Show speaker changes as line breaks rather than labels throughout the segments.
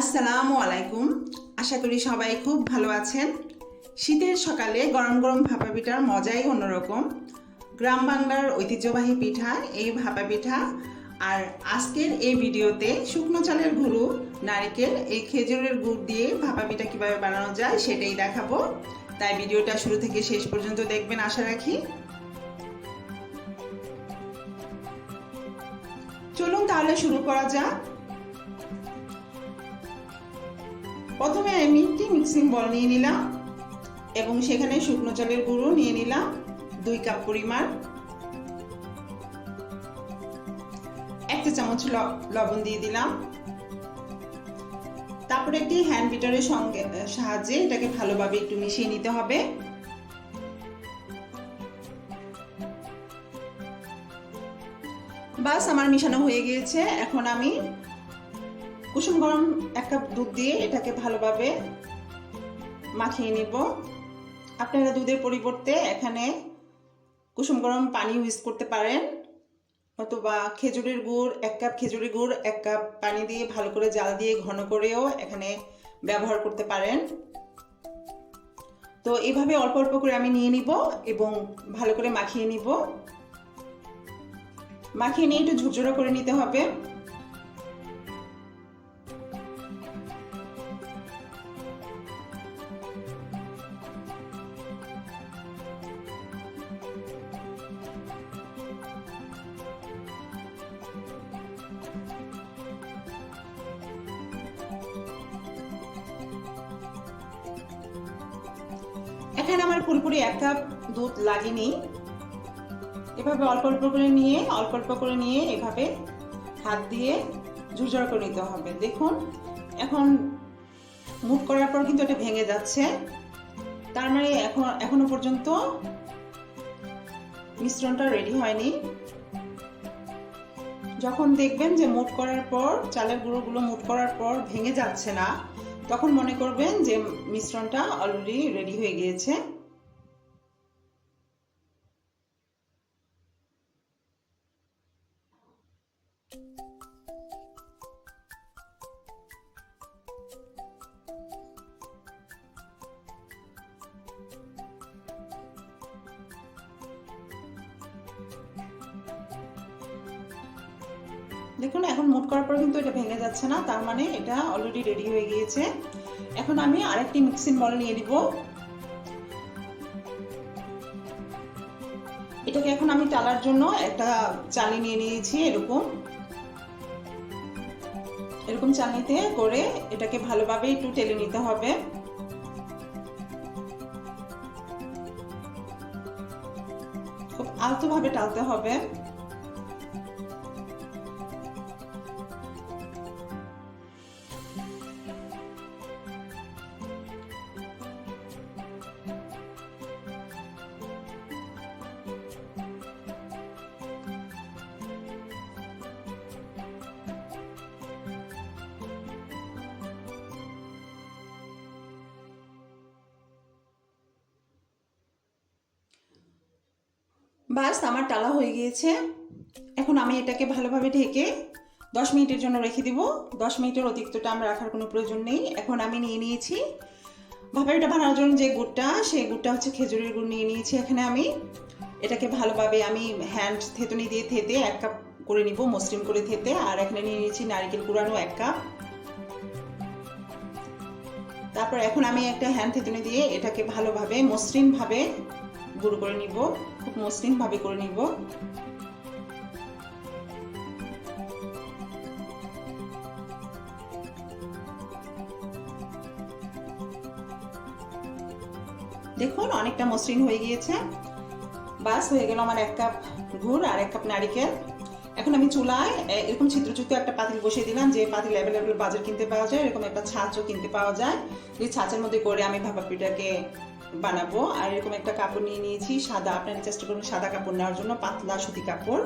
আসসালামু আলাইকুম। আশা করি সবাই খুব ভালো আছেন। শীতের সকালে গরম গরম ভাপা পিঠার মজাই অন্যরকম। গ্রাম বাংলার ঐতিহ্যবাহী পিঠা, এই ভাপা পিঠা। আর আজকের এই ভিডিওতে শুকনো চালের গুঁড়ো, নারকেল, এই খেজুরের গুড় দিয়ে ভাপা পিঠা কীভাবে বানানো যায় সেটাই দেখাবো। তাই ভিডিওটা শুরু থেকে শেষ পর্যন্ত দেখবেন, আশা রাখি। চলুন তাহলে শুরু করা যাক। প্রথমে আমি একটি মিক্সিং বল নিয়ে নিলাম এবং সেখানে শুকনো চালের গুঁড়ো নিয়ে নিলাম, দুই কাপ পরিমাণ। একটা চামচ লবণ দিয়ে দিলাম। তারপরে একটি হ্যান্ড বিটারের সঙ্গে সাহায্যে এটাকে ভালোভাবে একটু মিশিয়ে নিতে হবে। বাস, আমার মিশানো হয়ে গিয়েছে। এখন আমি কুসুম গরম এক কাপ দুধ দিয়ে এটাকে ভালোভাবে মাখিয়ে নিব। আপনারা দুধের পরিবর্তে এখানে কুসুম গরম পানি ইউজ করতে পারেন। অথবা খেজুরের গুড়, এক কাপ খেজুরের গুড়, এক কাপ পানি দিয়ে ভালো করে জাল দিয়ে ঘন করেও এখানে ব্যবহার করতে পারেন। তো এভাবে অল্প অল্প করে আমি নিয়ে নিব এবং ভালো করে মাখিয়ে নিব। মাখিয়ে নিয়ে একটু ঝুরঝুরা করে নিতে হবে। এখানে আমার পুরোপুরি এক কাপ দুধ লাগেনি। এভাবে অল্প অল্প করে নিয়ে, অল্প অল্প করে নিয়ে এভাবে হাত দিয়ে ঝুরঝর করে নিতে হবে। দেখুন, এখন মুখ করার পর কিন্তু এটা ভেঙে যাচ্ছে। তার মানে এখন, এখনও পর্যন্ত মিশ্রণটা রেডি হয়নি। যখন দেখবেন যে মুট করার পর, চালের গুঁড়োগুলো মুট করার পর ভেঙে যাচ্ছে না তখন মনে করবেন যে মিশ্রণটা অলরেডি রেডি হয়ে গিয়েছে। দেখুন, এখন মুট করার পর কিন্তু এটা ভেঙে যাচ্ছে না, তার মানে এটা অলরেডি রেডি হয়ে গিয়েছে। এখন আমি আরেকটি মিক্সিং বল নিয়ে নিব। এটাকে এখন আমি টালার জন্য একটা চালি নিয়ে নিয়েছি, এরকম। এরকম চালনিতে করে এটাকে ভালোভাবে একটু টেলে নিতে হবে। খুব আলতোভাবে টালতে হবে। বাস, আমার টালা হয়ে গিয়েছে। এখন আমি এটাকে ভালোভাবে ঢেকে দশ মিনিটের জন্য রেখে দিব। দশ মিনিটের অতিরিক্তটা আমার রাখার কোনো প্রয়োজন নেই। এখন আমি নিয়ে নিয়েছি ভাবে এটা বানানোর জন্য যে গুড়টা, সেই গুড়টা হচ্ছে খেজুরের গুড় নিয়ে নিয়েছি এখানে আমি। এটাকে ভালোভাবে আমি হ্যান্ড থেতনি দিয়ে থেতে এক কাপ করে নিব, মসৃণ করে থেতে। আর এখানে নিয়ে নিয়েছি নারিকেল কুড়ানো এক কাপ। তারপর এখন আমি একটা হ্যান্ড থেতনি দিয়ে এটাকে ভালোভাবে মসৃণভাবে গুঁড়ো করে নিব, খুব মসৃণ ভাবে করে নিব। দেখুন, অনেকটা মসৃণ হয়ে গিয়েছে। বাস হয়ে গেল আমার এক কাপ গুড় আর এক কাপ নারিকেল। এখন আমি চুলায় এরকম ছিদ্রযুক্ত একটা পাতিল বসিয়ে দিলাম, যে পাতিল অ্যাভেলেবেল বাজার কিনতে পাওয়া যায়, এরকম একটা ছাঁচও কিনতে পাওয়া যায়। এই ছাঁচের মধ্যে করে আমি ভাপা পিঠাকে বানাবো। আর এরকম একটা কাপড় নিয়ে নিয়েছি, সাদা। আপনারা চেষ্টা করুন সাদা কাপড় নেওয়ার জন্য, পাতলা সুতি কাপড়।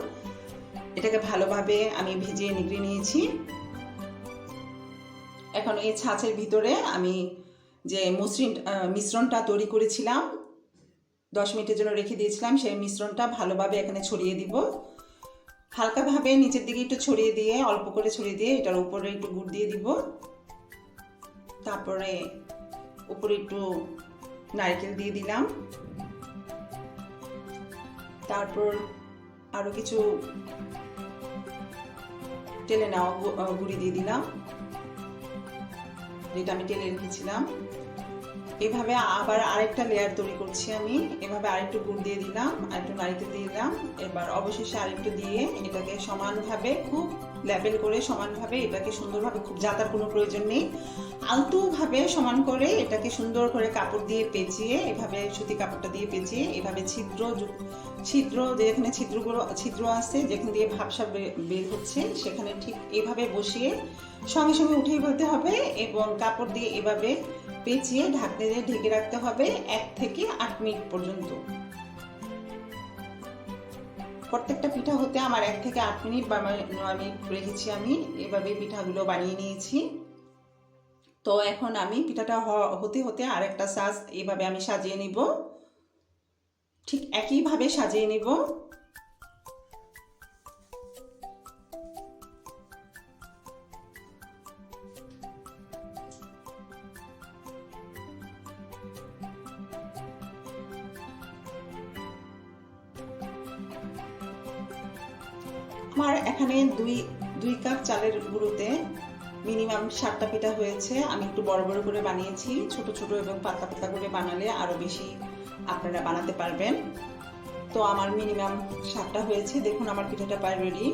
এটাকে ভালোভাবে আমি ভিজিয়ে নিগড়ে নিয়েছি। এখন এই ছাঁচের ভিতরে আমি যে মসৃণ মিশ্রণটা তৈরি করেছিলাম, দশ মিনিটের জন্য রেখে দিয়েছিলাম, সেই মিশ্রণটা ভালোভাবে এখানে ছড়িয়ে দিব। হালকাভাবে নিচের দিকে একটু ছড়িয়ে দিয়ে, অল্প করে ছড়িয়ে দিয়ে এটার উপরে একটু গুড় দিয়ে দিব। তারপরে উপরে একটু নারকেল দিয়ে দিলাম। তারপর আরও কিছু টেলে নেওয়া গুঁড়ি দিয়ে দিলাম। যেটা আমি টেলে রেখেছিলাম। এভাবে আবার আরেকটা লেয়ার তৈরি করছি আমি। এভাবে আরেকটু গুড় দিয়ে দিলাম, আরেকটু নারিকেল দিয়ে দিলাম। এবার অবশেষে আরেকটু দিয়ে এটাকে সমানভাবে খুব লেবেল করে সমানভাবে এটাকে সুন্দরভাবে খুব জাতার কোনো প্রয়োজন নেই। আলতুভাবে সমান করে এটাকে সুন্দর করে কাপড় দিয়ে পেঁচিয়ে, এভাবে সুতি কাপড়টা দিয়ে পেঁচিয়ে, এভাবে ছিদ্র ছিদ্র যেখানে ছিদ্রগুলো, ছিদ্র আছে, যেখান দিয়ে ভাবসা বের হচ্ছে, সেখানে ঠিক এভাবে বসিয়ে সঙ্গে সঙ্গে উঠিয়ে ফেলতে হবে এবং কাপড় দিয়ে এভাবে পেঁচিয়ে ঢাকনে দিয়ে ঢেকে রাখতে হবে এক থেকে আট মিনিট পর্যন্ত। প্রত্যেকটা পিঠা হতে আমার এক থেকে আট মিনিট বা নয় নয় মিনিট রেখেছি আমি। এভাবে পিঠাগুলো বানিয়ে নিয়েছি। তো এখন আমি পিঠাটা হতে হতে আরেকটা সাজ এভাবে আমি সাজিয়ে নিব। ঠিক একইভাবে সাজিয়ে নিব। আমার এখানে দুই দুই কাপ চালের গুঁড়োতে মিনিমাম সাতটা পিঠা হয়েছে। আমি একটু বড় বড় করে বানিয়েছি। ছোট ছোট এবং পাতলা পাতলা করে বানালে আরও বেশি আপনারা বানাতে পারবেন। তো আমার মিনিমাম সাতটা হয়েছে। দেখুন আমার পিঠাটা প্রায় রেডি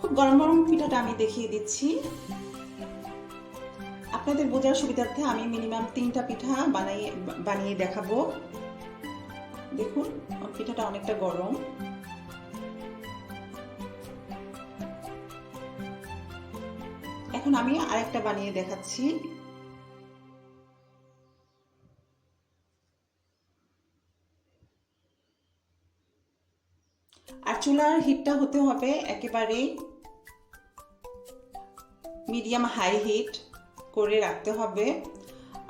খুব গরম গরম পিঠাটা আমি দেখিয়ে দিচ্ছি। আপনাদের বোঝার সুবিধার্থে আমি মিনিমাম তিনটা পিঠা বানিয়ে বানিয়ে দেখাবো। দেখুন, পিঠাটা অনেকটা গরম। এখন আমি আরেকটা বানিয়ে দেখাচ্ছি। আর চুলার হিটটা হতে হবে একেবারে মিডিয়াম হাই হিট করে রাখতে হবে।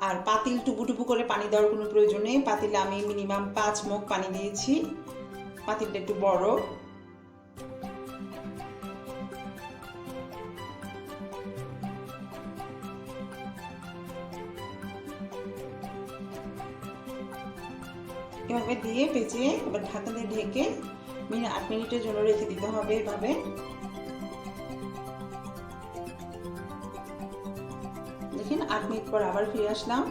আর পাতিল টুপু টুপু করে পানি দেওয়ার কোনো প্রয়োজন নেই। পাতিলে আমি মিনিমাম পাঁচ মুখ পানি দিয়েছি। পাতিলটা একটু বড়। এভাবে দিয়ে পেঁচিয়ে এবার ঢাকা দিয়ে ঢেকে মিনিট আট মিনিটের জন্য রেখে দিতে হবে এভাবে। মিনিট পর আবার ফিরে আসলাম।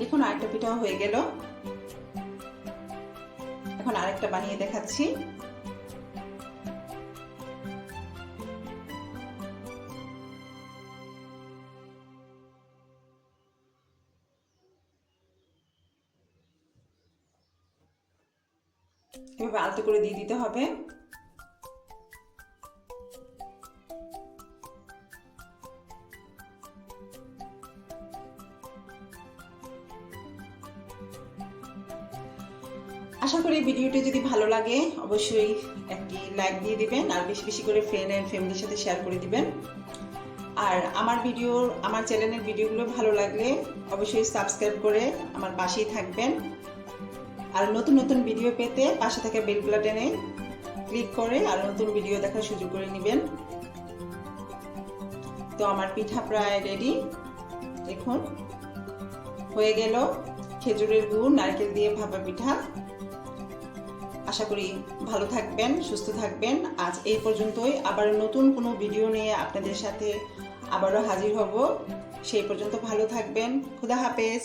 দেখুন আরেকটা পিঠাও হয়ে গেল। এখন আরেকটা বানিয়ে দেখাচ্ছি। দিয়ে দিতে হবে। আশা করি ভিডিওটি যদি ভালো লাগে, অবশ্যই একটি লাইক দিয়ে দিবেন আর বেশি বেশি করে ফ্রেন্ড অ্যান্ড ফ্যামিলির সাথে শেয়ার করে দিবেন। আর আমার ভিডিও আমার চ্যানেলের ভিডিওগুলো ভালো লাগলে অবশ্যই সাবস্ক্রাইব করে আমার পাশেই থাকবেন। আর নতুন নতুন ভিডিও পেতে পাশে থাকা বেল বাটনে ক্লিক করে আর নতুন ভিডিও দেখার সুযোগ করে নেবেন। তো আমার পিঠা প্রায় রেডি দেখুন, হয়ে গেল খেজুরের গুড়, নারকেল দিয়ে ভাপা পিঠা। আশা করি ভালো থাকবেন, সুস্থ থাকবেন। আজ এই পর্যন্তই। আবার নতুন কোনো ভিডিও নিয়ে আপনাদের সাথে আবারও হাজির হব। সেই পর্যন্ত ভালো থাকবেন। খুদা হাফেজ।